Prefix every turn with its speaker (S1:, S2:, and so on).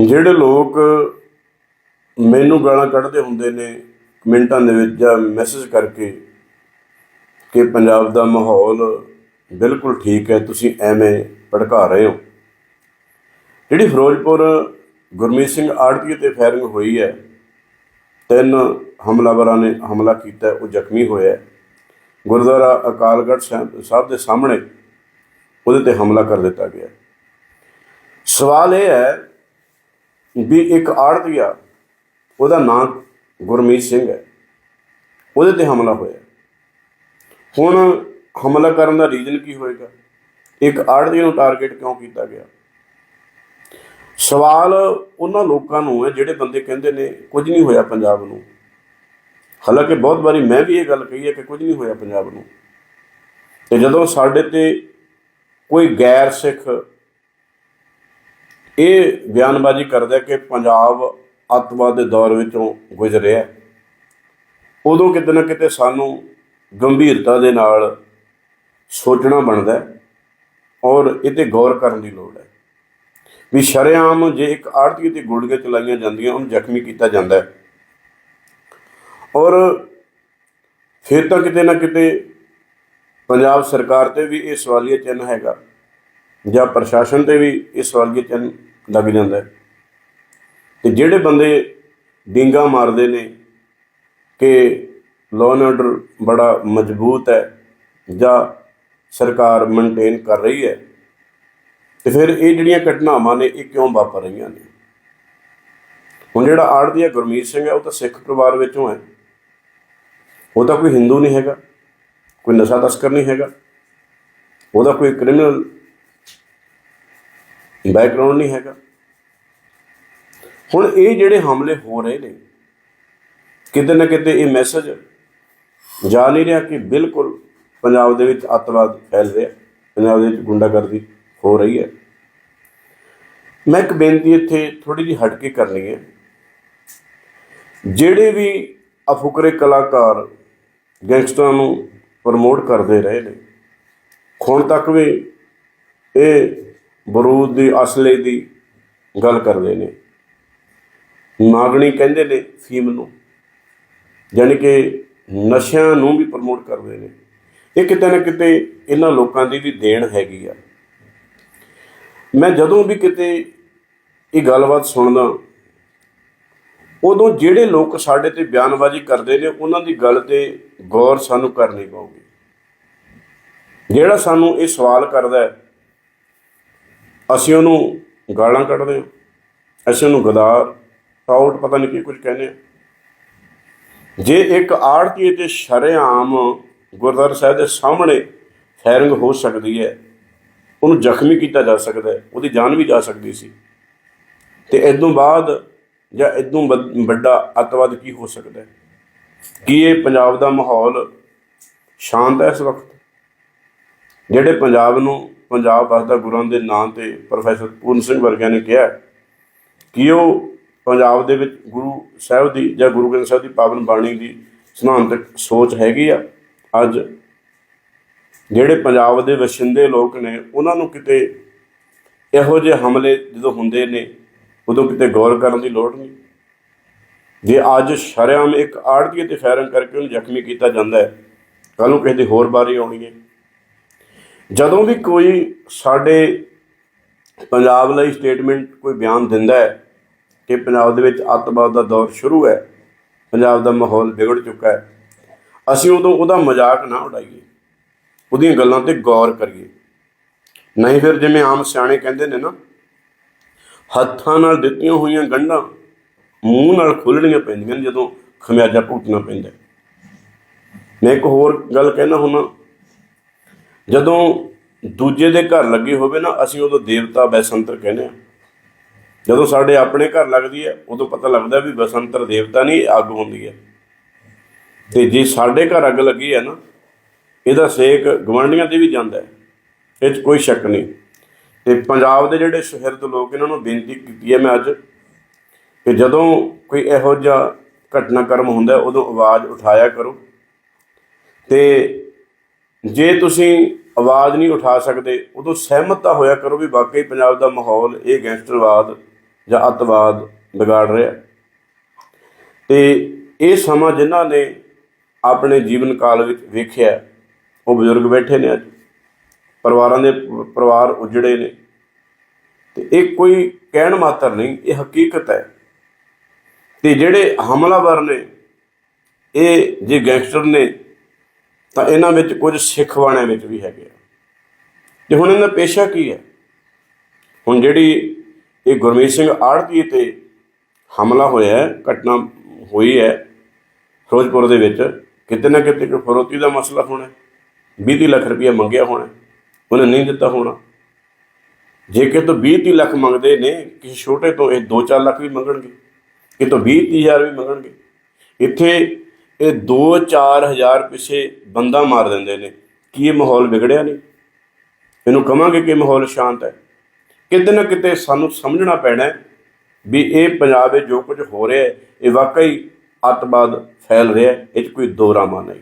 S1: ਜਿਹੜੇ ਲੋਕ ਮੈਨੂੰ ਗਾਲਾਂ ਕੱਢਦੇ ਹੁੰਦੇ ਨੇ ਕਮੈਂਟਾਂ ਦੇ ਵਿੱਚ ਜਾਂ ਮੈਸੇਜ ਕਰਕੇ ਕਿ ਪੰਜਾਬ ਦਾ ਮਾਹੌਲ ਬਿਲਕੁਲ ਠੀਕ ਹੈ, ਤੁਸੀਂ ਐਵੇਂ ਭੜਕਾ ਰਹੇ ਹੋ। ਜਿਹੜੀ ਫਿਰੋਜ਼ਪੁਰ ਗੁਰਮੀਤ ਸਿੰਘ ਆੜਤੀ ਤੇ ਫਾਇਰਿੰਗ ਹੋਈ ਹੈ, ਤਿੰਨ ਹਮਲਾਵਰਾਂ ਨੇ ਹਮਲਾ ਕੀਤਾ, ਉਹ ਜ਼ਖਮੀ ਹੋਇਆ ਗੁਰਦੁਆਰਾ ਅਕਾਲਗੜ੍ਹ ਸਾਹਿਬ ਸਾਹਿਬ ਦੇ ਸਾਹਮਣੇ ਉਹਦੇ ਤੇ ਹਮਲਾ ਕਰ ਦਿੱਤਾ ਗਿਆ। ਸਵਾਲ ਇਹ ਹੈ ਵੀ ਇੱਕ ਆੜਤੀਆ ਉਹਦਾ ਨਾਮ ਗੁਰਮੀਤ ਸਿੰਘ ਹੈ। ਉਹਦੇ ਤੇ ਹਮਲਾ ਹੋਇਆ। ਹੁਣ ਹਮਲਾ ਕਰਨ ਦਾ ਰੀਜ਼ਨ ਕੀ ਹੋਏਗਾ? ਇੱਕ ਆੜਤੀ ਨੂੰ ਟਾਰਗੇਟ ਕਿਉਂ ਕੀਤਾ ਗਿਆ? ਸਵਾਲ ਉਹਨਾਂ ਲੋਕਾਂ ਨੂੰ ਹੈ, ਜਿਹੜੇ ਬੰਦੇ ਕਹਿੰਦੇ ਨੇ, ਕੁਝ ਨਹੀਂ ਹੋਇਆ ਪੰਜਾਬ ਨੂੰ। ਹਾਲਾਂਕਿ ਬਹੁਤ ਵਾਰੀ ਮੈਂ ਵੀ ਇਹ ਗੱਲ ਕਹੀ ਹੈ ਕਿ ਕੁਝ ਨਹੀਂ ਹੋਇਆ ਪੰਜਾਬ ਨੂੰ। ਤੇ ਜਦੋਂ ਸਾਡੇ ਤੇ ਕੋਈ ਗੈਰ ਸਿੱਖ ਇਹ ਬਿਆਨਬਾਜ਼ੀ ਕਰਦਾ ਕਿ ਪੰਜਾਬ ਅੱਤਵਾਦ ਦੇ ਦੌਰ ਵਿੱਚੋਂ ਗੁਜ਼ਰਿਆ ਹੈ, ਉਦੋਂ ਕਿਤੇ ਨਾ ਕਿਤੇ ਸਾਨੂੰ ਗੰਭੀਰਤਾ ਦੇ ਨਾਲ ਸੋਚਣਾ ਬਣਦਾ ਹੈ ਔਰ ਇਹ ਤੇ ਗੌਰ ਕਰਨ ਦੀ ਲੋੜ ਹੈ ਵੀ ਸ਼ਰੇਆਮ ਜੇ ਇੱਕ ਆੜਤੀ ਤੇ ਗੋਲੀਆਂ ਚਲਾਈਆਂ ਜਾਂਦੀਆਂ ਉਹਨੂੰ ਜ਼ਖਮੀ ਕੀਤਾ ਜਾਂਦਾ ਹੈ। ਔਰ ਫਿਰ ਤਾਂ ਕਿਤੇ ਨਾ ਕਿਤੇ ਪੰਜਾਬ ਸਰਕਾਰ ਤੇ ਵੀ ਇਹ ਸਵਾਲੀਆ ਚਿੰਨ੍ਹ ਹੈਗਾ ਜਾਂ ਪ੍ਰਸ਼ਾਸਨ ਤੇ ਵੀ ਇਹ ਸਵਾਲੀਆ ਚਿੰਨ੍ਹ ਲੱਗ ਜਾਂਦਾ ਹੈ। ਤੇ ਜਿਹੜੇ ਬੰਦੇ ਡਿੰਗਾ ਮਾਰਦੇ ਨੇ ਕਿ ਲਾਅ ਐਂਡ ਆਰਡਰ ਬੜਾ ਮਜ਼ਬੂਤ ਹੈ ਜਾਂ ਸਰਕਾਰ ਮੇਨਟੇਨ ਕਰ ਰਹੀ ਹੈ, ਤੇ ਫਿਰ ਇਹ ਜਿਹੜੀਆਂ ਘਟਨਾਵਾਂ ਨੇ, ਇਹ ਕਿਉਂ ਵਾਪਰ ਰਹੀਆਂ ਨੇ? ਹੁਣ ਜਿਹੜਾ ਆੜਦੀਆ ਗੁਰਮੀਤ ਸਿੰਘ ਹੈ, ਉਹ ਤਾਂ ਸਿੱਖ ਪਰਿਵਾਰ ਵਿੱਚੋਂ ਹੈ। ਉਹ ਤਾਂ ਕੋਈ ਹਿੰਦੂ ਨਹੀਂ ਹੈਗਾ, ਕੋਈ ਨਸ਼ਾ ਤਸਕਰ ਨਹੀਂ ਹੈਗਾ। ਉਹਦਾ ਕੋਈ ਕ੍ਰਿਮੀਨਲ ਬੈਕਗ੍ਰਾਉਂਡ ਨਹੀਂ ਹੈਗਾ। ਹੁਣ ਇਹ ਜਿਹੜੇ ਹਮਲੇ ਹੋ ਰਹੇ ਨੇ, ਕਿਤੇ ਨਾ ਕਿਤੇ ਇਹ ਮੈਸੇਜ ਜਾ ਨਹੀਂ ਰਿਹਾ ਕਿ ਬਿਲਕੁਲ ਪੰਜਾਬ ਦੇ ਵਿੱਚ ਅੱਤਵਾਦ ਫੈਲ ਰਿਹਾ, ਪੰਜਾਬ ਦੇ ਵਿੱਚ ਗੁੰਡਾਗਰਦੀ ਹੋ ਰਹੀ ਹੈ। ਮੈਂ ਇੱਕ ਬੇਨਤੀ ਇੱਥੇ ਥੋੜੀ ਜਿਹੀ ਹਟ ਕੇ ਕਰਨੀ ਹੈ। ਜਿਹੜੇ ਵੀ ਅਫੁਕਰੇ ਕਲਾਕਾਰ ਗੈਂਗਸਟਰਾਂ ਨੂੰ ਪ੍ਰਮੋਟ ਕਰਦੇ ਰਹੇ ਨੇ, ਹੁਣ ਤੱਕ ਵੀ ਇਹ ਬਰੂਦ ਦੀ, ਅਸਲੇ ਦੀ ਗੱਲ ਕਰਦੇ ਨੇ। ਨਾਗਣੀ ਕਹਿੰਦੇ ਨੇ ਫੀਮ ਨੂੰ ਯਾਨੀ ਕਿ ਨਸ਼ਿਆਂ ਨੂੰ ਵੀ ਪ੍ਰਮੋਟ ਕਰਦੇ ਨੇ। ਇਹ ਕਿਤੇ ਨਾ ਕਿਤੇ ਇਹਨਾਂ ਲੋਕਾਂ ਦੀ ਵੀ ਦੇਣ ਹੈਗੀ ਆ। ਮੈਂ ਜਦੋਂ ਵੀ ਕਿਤੇ ਇਹ ਗੱਲਬਾਤ ਸੁਣਦਾ, ਉਦੋਂ ਜਿਹੜੇ ਲੋਕ ਸਾਡੇ ਤੇ ਬਿਆਨਬਾਜ਼ੀ ਕਰਦੇ ਨੇ, ਉਹਨਾਂ ਦੀ ਗੱਲ ਤੇ ਗੌਰ ਸਾਨੂੰ ਕਰਨੀ ਪਊਗੀ। ਜਿਹੜਾ ਸਾਨੂੰ ਇਹ ਸਵਾਲ ਕਰਦਾ ਹੈ ਅਸੀਂ ਉਹਨੂੰ ਗਾਲਾਂ ਕੱਢਦੇ ਹਾਂ, ਅਸੀਂ ਉਹਨੂੰ ਗਦਾਰ ਟਾਊਟ ਪਤਾ ਨਹੀਂ ਕੀ ਕੁਝ ਕਹਿੰਦੇ ਹਾਂ ਜੇ ਇੱਕ ਆੜਤੀ ਤੇ ਸ਼ਰੇਆਮ ਗੁਰਦੁਆਰਾ ਸਾਹਿਬ ਦੇ ਸਾਹਮਣੇ ਫਾਇਰਿੰਗ ਹੋ ਸਕਦੀ ਹੈ, ਉਹਨੂੰ ਜ਼ਖਮੀ ਕੀਤਾ ਜਾ ਸਕਦਾ ਹੈ, ਉਹਦੀ ਜਾਨ ਵੀ ਜਾ ਸਕਦੀ ਸੀ, ਤੇ ਇਦੋਂ ਬਾਅਦ ਜਾਂ ਇਦੋਂ ਵੱਡ- ਵੱਡਾ ਅੱਤਵਾਦ ਕੀ ਹੋ ਸਕਦਾ ਹੈ? ਕੀ ਇਹ ਪੰਜਾਬ ਦਾ ਮਾਹੌਲ ਸ਼ਾਂਤ ਹੈ ਇਸ ਵਕਤ? ਜਿਹੜੇ ਪੰਜਾਬ ਨੂੰ ਪੰਜਾਬ ਵਸਦਾ ਗੁਰਾਂ ਦੇ ਨਾਂ ਤੇ ਪ੍ਰੋਫੈਸਰ ਪੂਰਨ ਸਿੰਘ ਵਰਗਿਆਂ ਨੇ ਕਿਹਾ ਕਿ ਉਹ ਪੰਜਾਬ ਦੇ ਵਿੱਚ ਗੁਰੂ ਸਾਹਿਬ ਦੀ ਜਾਂ ਗੁਰੂ ਗ੍ਰੰਥ ਸਾਹਿਬ ਦੀ ਪਾਵਨ ਬਾਣੀ ਦੀ ਸਿਧਾਂਤਕ ਸੋਚ ਹੈਗੀ ਆ। ਅੱਜ ਜਿਹੜੇ ਪੰਜਾਬ ਦੇ ਵਸਿੰਦੇ ਲੋਕ ਨੇ, ਉਹਨਾਂ ਨੂੰ ਕਿਤੇ ਇਹੋ ਜਿਹੇ ਹਮਲੇ ਜਦੋਂ ਹੁੰਦੇ ਨੇ, ਉਦੋਂ ਕਿਤੇ ਗੌਰ ਕਰਨ ਦੀ ਲੋੜ ਨਹੀਂ। ਜੇ ਅੱਜ ਸ਼ਰੇਆਮ ਇੱਕ ਆੜਤੀ ਤੇ ਫਾਇਰਿੰਗ ਕਰਕੇ ਉਹਨੂੰ ਜ਼ਖਮੀ ਕੀਤਾ ਜਾਂਦਾ ਹੈ ਕੱਲ ਨੂੰ ਕਿਸੇ ਦੀ ਹੋਰ ਬਾਰੀ ਆਉਣੀ ਹੈ। ਜਦੋਂ ਵੀ ਕੋਈ ਸਾਡੇ ਪੰਜਾਬ ਲਈ ਸਟੇਟਮੈਂਟ ਕੋਈ ਬਿਆਨ ਦਿੰਦਾ ਹੈ ਕਿ ਪੰਜਾਬ ਦੇ ਵਿੱਚ ਅੱਤਵਾਦ ਦਾ ਦੌਰ ਸ਼ੁਰੂ ਹੈ, ਪੰਜਾਬ ਦਾ ਮਾਹੌਲ ਵਿਗੜ ਚੁੱਕਾ ਹੈ, ਅਸੀਂ ਉਦੋਂ ਉਹਦਾ ਮਜ਼ਾਕ ਨਾ ਉਡਾਈਏ, ਉਹਦੀਆਂ ਗੱਲਾਂ ਤੇ ਗੌਰ ਕਰੀਏ। ਨਹੀਂ ਫਿਰ ਜਿਵੇਂ ਆਮ ਸਿਆਣੇ ਕਹਿੰਦੇ ਨੇ ਨਾ, ਹੱਥਾਂ ਨਾਲ ਦਿੱਤੀਆਂ ਹੋਈਆਂ ਗੰਢਾਂ ਮੂੰਹ ਨਾਲ ਖੋਲਣੀਆਂ ਪੈਂਦੀਆਂ ਨੇ ਜਦੋਂ ਖਮਿਆਜਾ ਭੁਗਤਣਾ ਪੈਂਦਾ ਮੈਂ ਇੱਕ ਹੋਰ ਗੱਲ ਕਹਿਣਾ ਹੁਣਾ ਜਦੋਂ ਦੂਜੇ ਦੇ ਘਰ ਲੱਗੀ ਹੋਵੇ ਨਾ, ਅਸੀਂ ਉਦੋਂ ਦੇਵਤਾ ਬੈਸੰਤਰ ਕਹਿੰਦੇ ਆ ਜਦੋਂ ਸਾਡੇ ਆਪਣੇ ਘਰ ਲੱਗਦੀ ਹੈ, ਉਦੋਂ ਪਤਾ ਲੱਗਦਾ ਵੀ ਬਸੰਤਰ ਦੇਵਤਾ ਨਹੀਂ ਅੱਗ ਹੁੰਦੀ ਹੈ। ਤੇ ਜੇ ਸਾਡੇ ਘਰ ਅੱਗ ਲੱਗੀ ਹੈ ਨਾ, ਇਹਦਾ ਸੇਕ ਗਵਾਂਢੀਆਂ ਤੇ ਵੀ ਜਾਂਦਾ ਹੈ। ਇਹ 'ਚ ਕੋਈ ਸ਼ੱਕ ਨਹੀਂ। ਤੇ ਪੰਜਾਬ ਦੇ ਜਿਹੜੇ ਸ਼ਹਿਰਦ ਲੋਕ ਇਹਨਾਂ ਨੂੰ ਬੇਨਤੀ ਕੀਤੀ ਹੈ ਮੈਂ ਅੱਜ, ਕਿ ਜਦੋਂ ਕੋਈ ਇਹੋ ਜਿਹਾ ਘਟਨਾਕ੍ਰਮ ਹੁੰਦਾ ਉਦੋਂ ਆਵਾਜ਼ ਉਠਾਇਆ ਕਰੋ। ਤੇ ਜੇ ਤੁਸੀਂ ਆਵਾਜ਼ ਨਹੀਂ ਉਠਾ ਸਕਦੇ। ਉਦੋਂ ਸਹਿਮਤ ਤਾਂ ਹੋਇਆ ਕਰੋ ਵੀ ਵਾਕਈ ਪੰਜਾਬ ਦਾ ਮਾਹੌਲ ਇਹ ਗੈਂਗਸਟਰਵਾਦ ਜਾਂ ਅੱਤਵਾਦ ਵਿਗਾੜ ਰਿਹਾ। ਤੇ ਇਹ ਸਮਾਂ ਜਿਨ੍ਹਾਂ ਨੇ ਆਪਣੇ ਜੀਵਨ ਕਾਲ ਵਿੱਚ ਵੇਖਿਆ, ਉਹ ਬਜ਼ੁਰਗ ਬੈਠੇ ਨੇ ਅੱਜ। ਪਰਿਵਾਰਾਂ ਦੇ ਪਰਿਵਾਰ ਉਜੜੇ ਨੇ। ਤੇ ਇਹ ਕੋਈ ਕਹਿਣ ਮਾਤਰ ਨਹੀਂ, ਇਹ ਹਕੀਕਤ ਹੈ। ਤੇ ਜਿਹੜੇ ਹਮਲਾਵਰ ਨੇ, ਇਹ ਜੇ ਗੈਂਗਸਟਰ ਨੇ ਤਾਂ ਇਹਨਾਂ ਵਿੱਚ ਕੁਝ ਸਿੱਖ ਬਾਣਿਆਂ ਵਿੱਚ ਵੀ ਹੈਗੇ ਆ। ਤੇ ਹੁਣ ਇਹਨਾਂ ਦਾ ਪੇਸ਼ਾ ਕੀ ਹੈ? ਹੁਣ ਜਿਹੜੀ ਇਹ ਗੁਰਮੀਤ ਸਿੰਘ ਆੜਤੀ ਤੇ ਹਮਲਾ ਹੋਇਆ ਹੈ, ਘਟਨਾ ਹੋਈ ਹੈ ਫਿਰੋਜ਼ਪੁਰ ਦੇ ਵਿੱਚ, ਕਿਤੇ ਨਾ ਕਿਤੇ ਕੋਈ ਫਰੋਤੀ ਦਾ ਮਸਲਾ ਹੋਣਾ 20 ਲੱਖ ਰੁਪਇਆ ਮੰਗਿਆ ਹੋਣਾ ਉਹਨੇ ਨਹੀਂ ਦਿੱਤਾ ਹੋਣਾ। ਜੇ ਕਿ ਤੋਂ 20 30 ਲੱਖ ਮੰਗਦੇ ਨੇ, ਕਿਸੇ ਛੋਟੇ ਤੋਂ ਇਹ 2-4 ਲੱਖ ਵੀ ਮੰਗਣਗੇ ਕਿ ਤੋਂ 20 ਹਜ਼ਾਰ ਵੀ ਮੰਗਣਗੇ। ਇੱਥੇ ਇਹ 2-4 ਹਜ਼ਾਰ ਪਿੱਛੇ ਬੰਦਾ ਮਾਰ ਦਿੰਦੇ ਨੇ। ਕੀ ਇਹ ਮਾਹੌਲ ਵਿਗੜਿਆ ਨਹੀਂ? ਇਹਨੂੰ ਕਹਾਂਗੇ ਕਿ ਮਾਹੌਲ ਸ਼ਾਂਤ ਹੈ। ਕਿਤੇ ਨਾ ਕਿਤੇ ਸਾਨੂੰ ਸਮਝਣਾ ਪੈਣਾ ਵੀ ਇਹ ਪੰਜਾਬ ਵਿੱਚ ਜੋ ਕੁਝ ਹੋ ਰਿਹਾ ਹੈ, ਇਹ ਵਾਕਈ ਅੱਤਵਾਦ ਫੈਲ ਰਿਹਾ ਹੈ, ਇਹ 'ਚ ਕੋਈ ਦੋ ਰਾਮਾ ਨਹੀਂ।